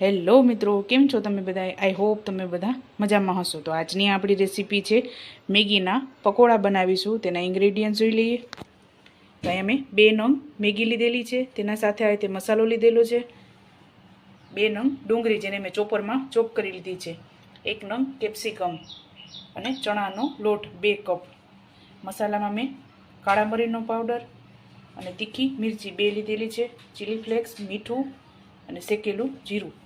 Hello મિત્રો, કેમ છો તમે બધા આઈ હોપ તમે બધા મજામાં હશો. તો આજની આપણી રેસીપી છે મેગીના પકોડા બનાવીશું. તેના ઇન્ગ્રેડિયન્ટ જોઈ લઈએ. તો અહીંયા મેં બે નંગ મેગી લીધેલી છે. તેના સાથે આ રીતે મસાલો લીધેલો છે. બે નંગ ડુંગળી જેને મેં ચોપરમાં ચોપ કરી લીધી છે. એક નંગ કેપ્સિકમ અને ચણાનો લોટ, બે કપ. મસાલામાં મેં કાળા મરીનો પાવડર અને તીખી મિરચી બે લીધેલી છે. ચીલી ફ્લેક્સ મીઠું અને શેકેલું જીરું.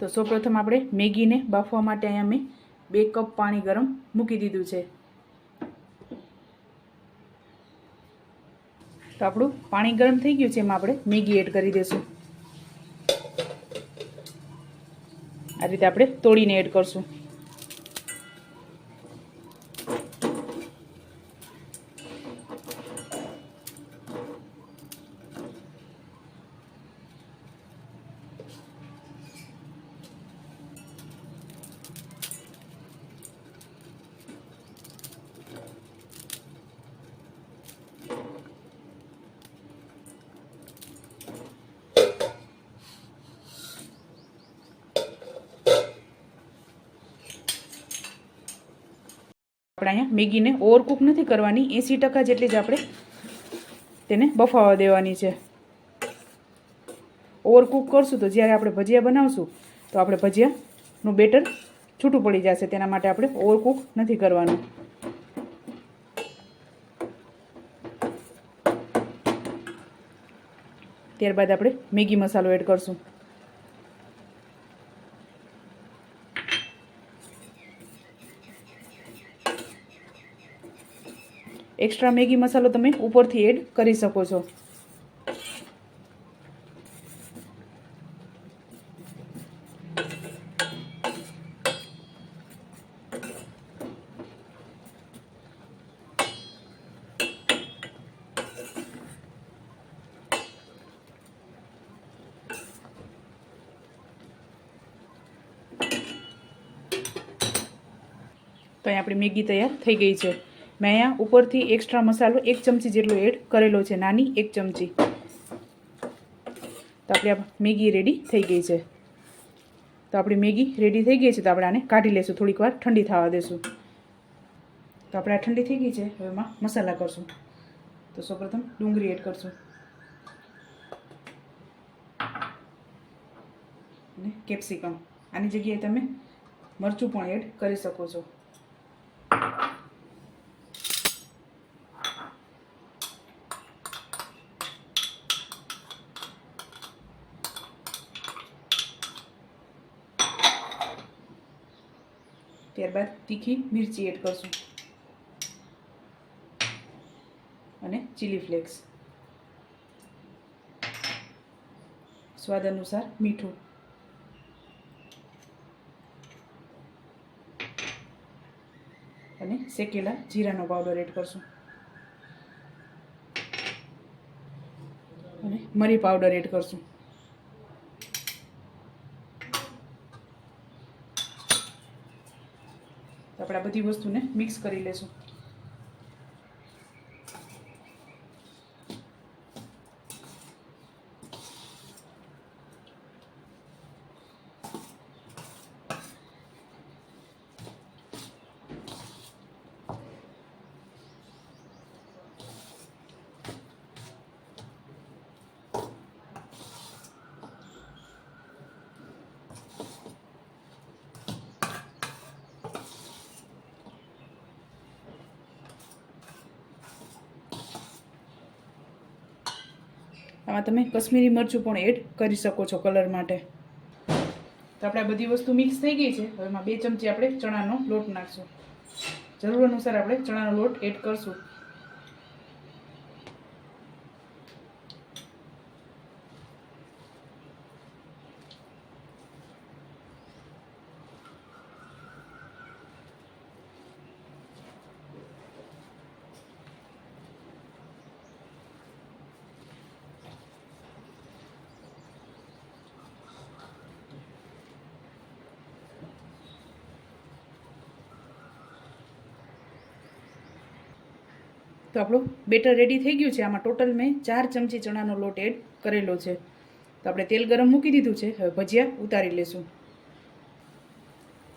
તો સૌપ્રથમ આપણે મેગીને બાફવા માટે અહીંયા મેં બે કપ પાણી ગરમ મૂકી દીધું છે. તો આપણું પાણી ગરમ થઈ ગયું છે, એમાં આપણે મેગી એડ કરી દઈશું. આ રીતે આપણે તોડીને એડ કરશું. આપણે અહીંયા. મેગીને ઓવરકુક નથી કરવાની. એંસી ટકા જેટલી જ આપણે તેને બફાવા દેવાની છે. ઓવરકુક કરશું તો જ્યારે આપણે ભજીયા બનાવશું, તો આપણે ભજીયાનું બેટર છૂટું પડી જશે. તેના માટે આપણે ઓવરકુક નથી કરવાનું. ત્યારબાદ આપણે મેગી મસાલો એડ કરશું. એક્સ્ટ્રા મેગી મસાલો તમે ઉપરથી એડ કરી શકો છો. તો અહીં આપણી મેગી તૈયાર થઈ ગઈ છે. મેં અહીંયા ઉપરથી એક્સ્ટ્રા મસાલો એક ચમચી જેટલો એડ કરેલો છે. નાની એક ચમચી. તો આપણી આ મેગી રેડી થઈ ગઈ છે. તો આપણી મેગી રેડી થઈ ગઈ છે તો આપણે આને કાઢી લઈશું થોડીક વાર ઠંડી થવા દેશું. તો આપણે આ ઠંડી થઈ ગઈ છે. હવે એમાં મસાલા કરશું. તો સૌપ્રથમ ડુંગળી એડ કરશું. અને કેપ્સિકમ આની જગ્યાએ તમે મરચું પણ એડ કરી શકો છો. ત્યારબાદ તીખી મિરચી એડ કરશું. અને ચીલી ફ્લેક્સ સ્વાદ અનુસાર મીઠું. અને શેકેલા જીરાનો પાવડર એડ કરશું. અને મરી પાવડર એડ કરશું. તો આપણે આ બધી વસ્તુને મિક્સ કરી લેશું. આમાં તમે કશ્મીરી મરચું પણ એડ કરી શકો છો કલર માટે. તો આપણે આ બધી વસ્તુ મિક્સ થઈ ગઈ છે. હવે એમાં બે ચમચી આપણે ચણાનો લોટ નાખશું. જરૂર અનુસાર આપણે ચણાનો લોટ એડ કરશું. તો આપણું બેટર રેડી થઈ ગયું છે. આમાં ટોટલ મેં ચાર ચમચી ચણાનો લોટ એડ કરેલો છે. તો આપણે તેલ ગરમ મૂકી દીધું છે. હવે ભજીયા ઉતારી લેશું.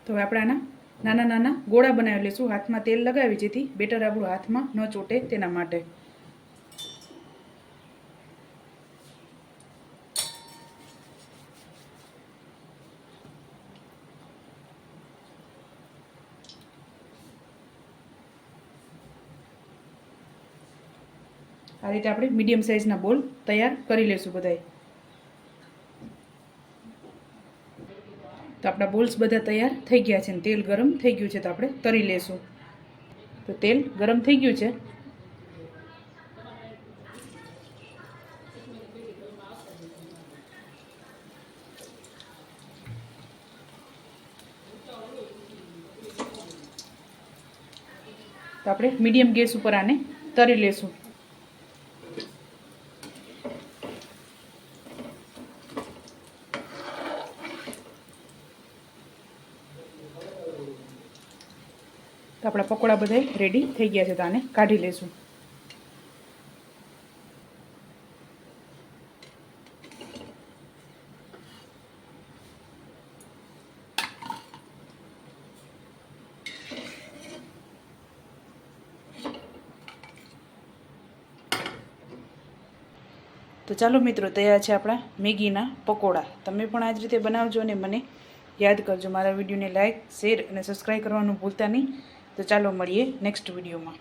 તો હવે આપણે આના નાના નાના ગોળા બનાવી લેશું. હાથમાં તેલ લગાવી, જેથી બેટર આપણું હાથમાં ન ચોટે તેના માટે. આ રીતે આપણે મીડિયમ સાઇઝના બોલ તૈયાર કરી લેશું બધાય તો આપણા બોલ્સ બધા તૈયાર થઈ ગયા છે તેલ ગરમ થઈ ગયું છે તો આપણે તરી લેશું. તો તેલ ગરમ થઈ ગયું છે. તો આપણે મીડિયમ ગેસ ઉપર આને તરી લેશું. તો આપણા પકોડા બધા રેડી થઈ ગયા છે તો આને કાઢી લેશું તો ચાલો મિત્રો, તૈયાર છે આપણા મેગીના પકોડા. તમે પણ આ જ રીતે બનાવજો અને મને યાદ કરજો. મારા વિડીયોને લાઇક શેર અને સબસ્ક્રાઈબ કરવાનું ભૂલતા નહીં. તો ચાલો મળીએ નેક્સ્ટ વિડીયોમાં